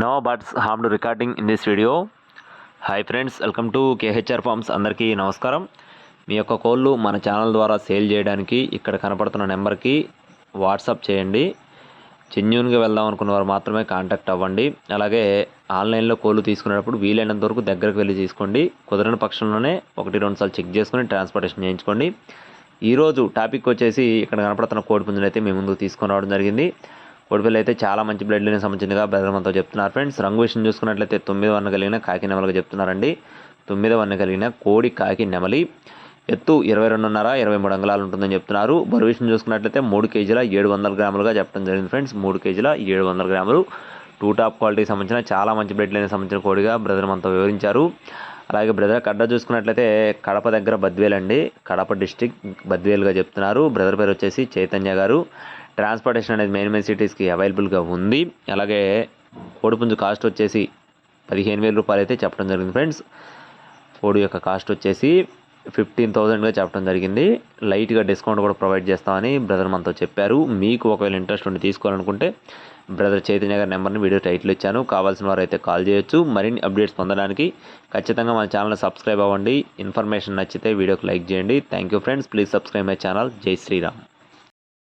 No birds harmed recording in this video hi friends welcome to KHR farms అందరికీ నమస్కారం మీ యొక్క కోళ్ళు మన ఛానల్ ద్వారా సేల్ చేయడానికి ఇక్కడ కనపడుతున్న నెంబర్కి వాట్సాప్ చేయండి. జెన్యున్గా వెళ్దాం అనుకున్న వారు మాత్రమే కాంటాక్ట్ అవ్వండి. అలాగే ఆన్లైన్లో కోళ్ళు తీసుకునేటప్పుడు వీలైనంత వరకు దగ్గరకు వెళ్ళి తీసుకోండి. కుదరని పక్షంలోనే ఒకటి రెండు సార్లు చెక్ చేసుకుని ట్రాన్స్పోర్టేషన్ చేయించుకోండి. ఈరోజు టాపిక్ వచ్చేసి ఇక్కడ కనపడుతున్న కోడి పుంజునైతే అయితే మీ ముందుకు తీసుకొని రావడం జరిగింది. కోడిపిల్ల అయితే చాలా మంచి బ్లడ్ లైన్ సంబంధించినగా బ్రదర్ చెప్తున్నారు ఫ్రెండ్స్. రంగు విషయం చూసుకున్నట్లయితే తొమ్మిది వన్న కలిగిన కాకి నెమలుగా చెప్తున్నారండి. తొమ్మిది వన్న కలిగిన కోడి కాకి నెమలి. ఎత్తు ఇరవై రెండున్నర ఇరవై మూడు అంగుళాలు ఉంటుందని చెప్తున్నారు. బరువు విషయం చూసుకున్నట్లయితే మూడు కేజీల ఏడు వందల గ్రాములుగా చెప్పడం జరిగింది ఫ్రెండ్స్. మూడు కేజీల ఏడు వందల గ్రాములు. టూ టాప్ క్వాలిటీకి సంబంధించిన చాలా మంచి బ్లడ్ లైన్ సంబంధించిన కోడిగా బ్రదర్ మనతో వివరించారు. అలాగే బ్రదర్ కడ్డ చూసుకున్నట్లయితే కడప దగ్గర బద్వేల్ అండి కడప డిస్టిక్ బద్వేల్గా చెప్తున్నారు. బ్రదర్ పేరు వచ్చేసి చైతన్య గారు. ట్రాన్స్పోర్టేషన్ అనేది మెయిన్ మెయిన్ సిటీస్కి అవైలబుల్గా ఉంది. అలాగే కోడిపుంజు కాస్ట్ వచ్చేసి పదిహేను వేల రూపాయలు అయితే చెప్పడం జరిగింది ఫ్రెండ్స్. కోడి యొక్క కాస్ట్ వచ్చేసి ఫిఫ్టీన్ థౌజండ్గా చెప్పడం జరిగింది. లైట్గా డిస్కౌంట్ కూడా ప్రొవైడ్ చేస్తామని బ్రదర్ మనతో చెప్పారు. మీకు ఒకవేళ ఇంట్రెస్ట్ ఉండి తీసుకోవాలనుకుంటే బ్రదర్ చైతన్య గారి నెంబర్ని వీడియో టైటిల్ ఇచ్చాను. కావాల్సిన వారు అయితే కాల్ చేయొచ్చు. మరిన్ని అప్డేట్స్ పొందడానికి ఖచ్చితంగా మన ఛానల్ సబ్స్క్రైబ్ అవ్వండి. ఇన్ఫర్మేషన్ నచ్చితే వీడియోకి లైక్ చేయండి. Thank you friends. Please subscribe my channel. జై శ్రీరామ్.